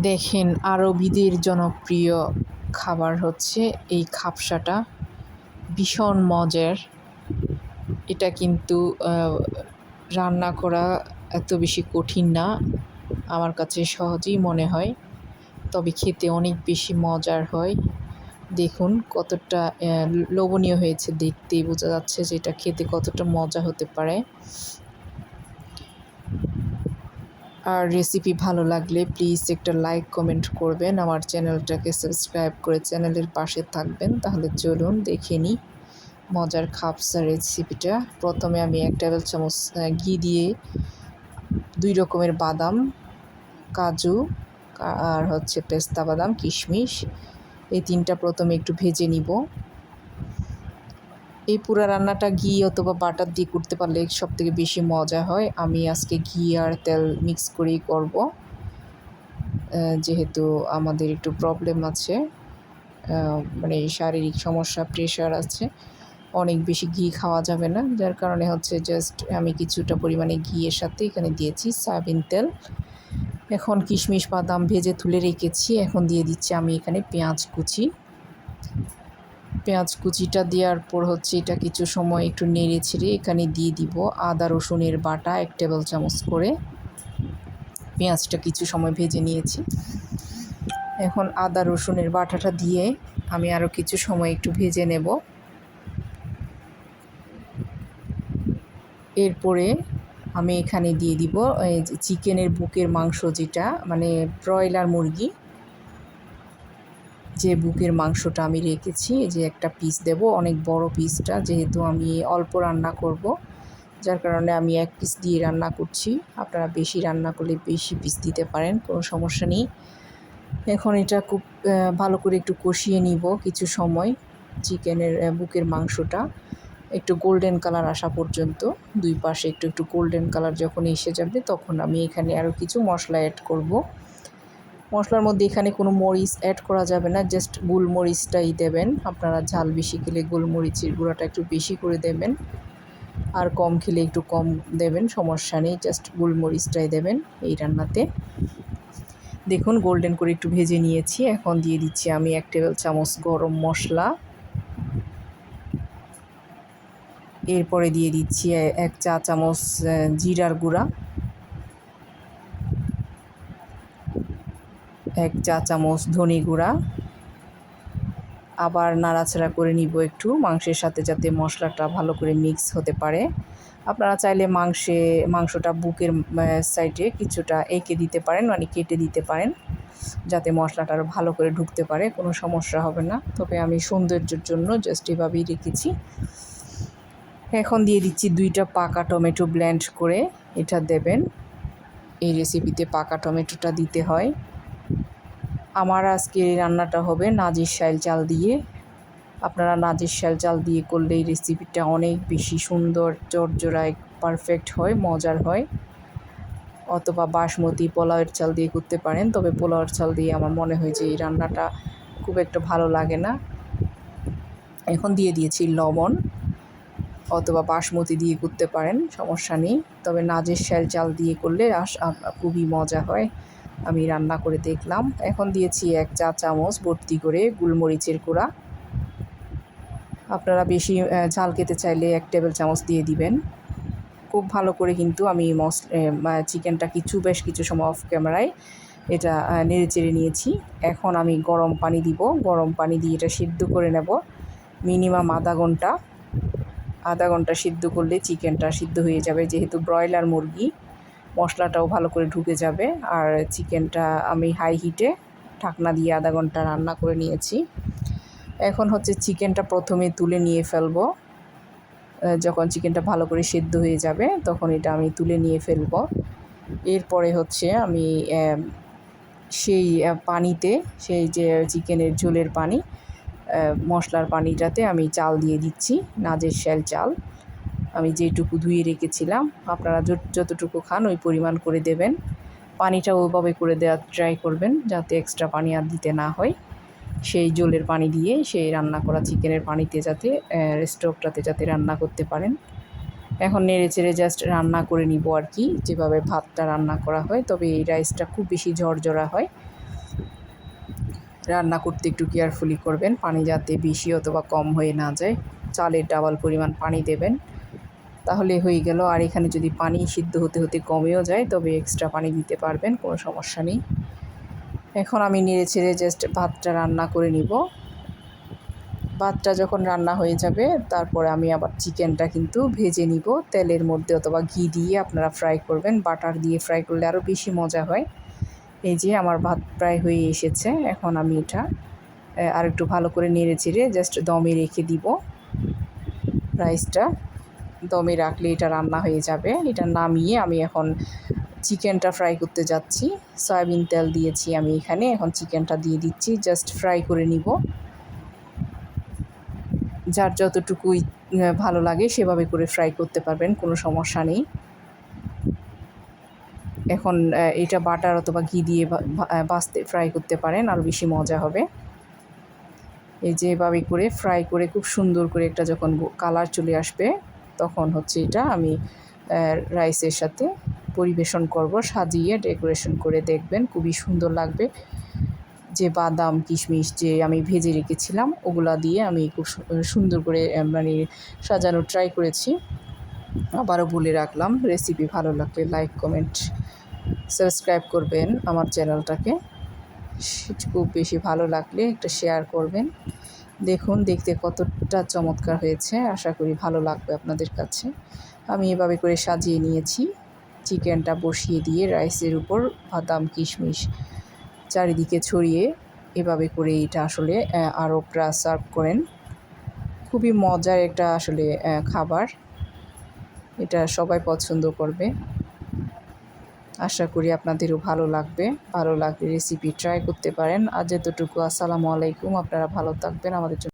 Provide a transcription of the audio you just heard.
দেখেন, আরবিদের জনপ্রিয় খাবার হচ্ছে এই খাপসাটা। ভীষণ মজার। এটা কিন্তু রান্না করা এত বেশি কঠিন না, আমার কাছে সহজেই মনে হয়। তবে খেতে অনেক বেশি মজার হয়। দেখুন কতটা লোভনীয় হয়েছে দেখতেই বোঝা যাচ্ছে যে এটা খেতে কতটা মজা হতে পারে। আর রেসিপি ভালো লাগলে প্লিজ একটা লাইক কমেন্ট করবেন। আমার চ্যানেলটাকে সাবস্ক্রাইব করে চ্যানেলের পাশে থাকবেন। তাহলে চলুন দেখে নিই মজার খাপসা রেসিপিটা প্রথমে আমি এক টেবিল চামচ ঘি দিয়ে দুই রকমের বাদাম, কাজু, আর হচ্ছে পেস্তা বাদাম, কিশমিশ। এই তিনটা প্রথমে একটু ভেজে নিব। এই পুরো রান্নাটা ঘি অথবা বাটার দিয়ে করতে পারলে সব থেকে বেশি মজা হয়। আমি আজকে ঘি আর তেল মিক্স করেই করব। যেহেতু আমাদের একটু প্রবলেম আছে মানে শারীরিক সমস্যা প্রেশার আছে, অনেক বেশি ঘি খাওয়া যাবে না। যার কারণে হচ্ছে জাস্ট আমি কিছুটা পরিমাণে ঘিয়ের সাথে এখানে দিয়েছি সয়াবিন তেল। এখন কিশমিশ, বাদাম ভেজে তুলে রেখেছি। এখন দিয়ে দিচ্ছি আমি এখানে পেঁয়াজ কুচি। পেঁয়াজ কুচিটা দেওয়ার পর হচ্ছে এটা কিছু সময় একটু নেড়ে ছেড়ে এখানে দিয়ে দিব আদা, রসুনের বাটা এক টেবিল চামচ করে। পেঁয়াজটা কিছু সময় ভেজে নিয়েছি। এখন আদা, রসুনের বাটাটা দিয়ে আমি আরও কিছু সময় একটু ভেজে নেব। এরপরে আমি এখানে দিয়ে দিব চিকেনের বুকের মাংস যেটা মানে ব্রয়লার মুরগি। যে বুকের মাংসটা আমি রেখেছি যে একটা পিস দেব, অনেক বড় পিসটা যেহেতু আমি অল্প রান্না করব। যার কারণে আমি এক পিস দিয়ে রান্না করছি। আপনারা বেশি রান্না করলে বেশি পিস দিতে পারেন, কোনো সমস্যা নেই। এখন এটা খুব ভালো করে একটু কষিয়ে নিব কিছু সময়, চিকেনের বুকের মাংসটা। একটু গোল্ডেন কালার আসা পর্যন্ত, দুই পাশে একটু একটু গোল্ডেন কালার যখন এসে যাবে, তখন আমি এখানে আরও কিছু মশলা অ্যাড করব। মশলার মধ্যে এখানে কোনো মরিচ অ্যাড করা যাবে না জাস্ট গোলমরিচটাই দেবেন। আপনারা ঝাল বেশি খেলে গোলমরিচের গুঁড়াটা একটু বেশি করে দেবেন। আর কম খেলে একটু কম দেবেন, সমস্যা নেই জাস্ট গোলমরিচটাই দেবেন এই রান্নাতে। দেখুন গোল্ডেন করে একটু ভেজে নিয়েছি। এখন দিয়ে দিচ্ছি আমি এক টেবিল চামচ গরম মশলা। এরপরে দিয়ে দিচ্ছি এক চা চামচ জিরার গুঁড়া। এক চা চামচ ধনে গুঁড়া। আবার নাড়াচাড়া করে নিব একটু মাংসের সাথে যাতে মশলাটা ভালো করে মিক্স হতে পারে। আপনারা চাইলে মাংসে, মাংসটা বুকের সাইডে কিছুটা এঁকে দিতে পারেন মানে কেটে দিতে পারেন, যাতে মশলাটা আরও ভালো করে ঢুকতে পারে, কোনো সমস্যা হবে না। তবে আমি সৌন্দর্যের জন্য জাস্ট এভাবেই রেখেছি। এখন দিয়ে দিচ্ছি দুইটা পাকা টমেটো ব্ল্যান্ড করে, এটা দেবেন। এই রেসিপিতে পাকা টমেটোটা দিতে হয়। আমার আজকে এই রান্নাটা হবে নাজির শাইল চাল দিয়ে। আপনারা নাজির শাইল চাল দিয়ে করলে এই রেসিপিটা অনেক বেশি সুন্দর চরজোড়ায় পারফেক্ট হয়, মজার হয়। অথবা বাসমতি পোলাওয়ের চাল দিয়ে করতে পারেন, তবে পোলাওয়ের চাল দিয়ে আমার মনে হয় যে এই রান্নাটা খুব একটা ভালো লাগে না। এখন দিয়ে দিয়েছি লবণ অথবা বাসমতি দিয়ে করতে পারেন, সমস্যা নেই। তবে নাজের শাল চাল দিয়ে করলে আস- খুবই মজা হয়। আমি রান্না করে দেখলাম। এখন দিয়েছি এক চা চামচ ভর্তি করে গোলমরিচের গুঁড়া। আপনারা বেশি ঝাল খেতে চাইলে এক টেবিল চামচ দিয়ে দিবেন। খুব ভালো করে কিন্তু আমি মস চিকেনটা কিছু, বেশ কিছু সময় অফ ক্যামেরায় এটা নেড়ে চেড়ে নিয়েছি। এখন আমি গরম পানি দিব। গরম পানি দিয়ে এটা সিদ্ধ করে নেব। মিনিমাম আধা ঘণ্টা। আধা ঘণ্টা সিদ্ধ করলে চিকেনটা সিদ্ধ হয়ে যাবে। যেহেতু ব্রয়লার মুরগি মশলাটাও ভালো করে ঢুকে যাবে। আর চিকেনটা আমি হাই হিটে ঢাকনা দিয়ে আধা ঘণ্টা রান্না করে নিয়েছি। এখন হচ্ছে চিকেনটা প্রথমে তুলে নিয়ে ফেলব। যখন চিকেনটা ভালো করে সেদ্ধ হয়ে যাবে, তখন এটা আমি তুলে নিয়ে ফেলব। এরপরে হচ্ছে আমি সেই পানিতে, সেই যে চিকেনের ঝোলের পানি মশলার পানিটাতে আমি চাল দিয়ে দিচ্ছি, নাজের শ্যাল চাল। আমি যেটুকু ধুয়ে রেখেছিলাম, আপনারা যতটুকু খান ওই পরিমাণ করে দেবেন। পানিটা ওইভাবে করে দেওয়ার ট্রাই করবেন যাতে এক্সট্রা পানি আর দিতে না হয়। সেই জলের পানি দিয়ে সেই রান্না করা চিকেনের পানিতে যাতে স্টোভটাতে যাতে রান্না করতে পারেন। এখন নেড়ে চেড়ে জাস্ট রান্না করে নিব আর কি, যেভাবে ভাতটা রান্না করা হয়। তবে এই রাইসটা খুব বেশি ঝরঝরা হয়। রান্না করতে একটু কেয়ারফুলি করবেন, পানি যাতে বেশি অথবা কম হয়ে না যায়। চালের ডাবল পরিমাণ পানি দেবেন। তাহলে হয়ে গেল। আর এখানে যদি পানি সিদ্ধ হতে হতে কমেও যায়, তবে এক্সট্রা পানি দিতে পারবেন, কোনো সমস্যা নেই। এখন আমি নেড়ে ছেড়ে জাস্ট ভাতটা রান্না করে নিব। ভাতটা যখন রান্না হয়ে যাবে, তারপরে আমি আবার চিকেনটা কিন্তু ভেজে নিব। তেলের মধ্যে অথবা ঘি দিয়ে আপনারা ফ্রাই করবেন। বাটার দিয়ে ফ্রাই করলে আরও বেশি মজা হয়। এই যে আমার ভাত প্রায় হয়ে এসেছে, এখন আমি এটা আর একটু ভালো করে নেড়ে চেড়ে জাস্ট দমে রেখে দিব। রাইসটা দমে রাখলে এটা রান্না হয়ে যাবে। এটা নামিয়ে আমি এখন চিকেনটা ফ্রাই করতে যাচ্ছি। সয়াবিন তেল দিয়েছি আমি এখানে। এখন চিকেনটা দিয়ে দিচ্ছি। জাস্ট ফ্রাই করে নিব। যার যতটুকুই ভালো লাগে সেভাবে করে ফ্রাই করতে পারবেন, কোনো সমস্যা নেই। এখন এটা বাটার অথবা ঘি দিয়ে বাঁচতে ফ্রাই করতে পারেন, আরও বেশি মজা হবে। এই যে এভাবে করে ফ্রাই করে খুব সুন্দর করে একটা যখন কালার চলে আসবে তখন হচ্ছে এটা আমি রাইসের সাথে পরিবেশন করব, সাজিয়ে ডেকোরেশন করে দেখবেন, খুবই সুন্দর লাগবে। যে বাদাম, কিশমিশ যে আমি ভেজে রেখেছিলাম, ওগুলা দিয়ে আমি খুব সুন্দর করে মানে সাজানোর ট্রাই করেছি। আবারও বলে রাখলাম রেসিপি ভালো লাগলে লাইক কমেন্ট সাবস্ক্রাইব করবেন আমার চ্যানেলটাকে খুব বেশি ভালো লাগলে একটা শেয়ার করবেন। দেখুন, দেখতে কতটা চমৎকার হয়েছে। আশা করি ভালো লাগবে আপনাদের কাছে। আমি এভাবে করে সাজিয়ে নিয়েছি। চিকেনটা বসিয়ে দিয়ে রাইসের উপর বাদাম, কিশমিশ চারিদিকে ছড়িয়ে এভাবে করে এটা আসলে আরবরা সার্ভ করেন। খুবই মজার একটা আসলে খাবার। এটা সবাই পছন্দ করবে। আশা করি আপনাদেরও ভালো লাগবে, ভালো লাগলে রেসিপি ট্রাই করতে পারেন। আর যেতটুকু, আসসালামু আলাইকুম, আপনারা ভালো থাকবেন। আমাদের জন্য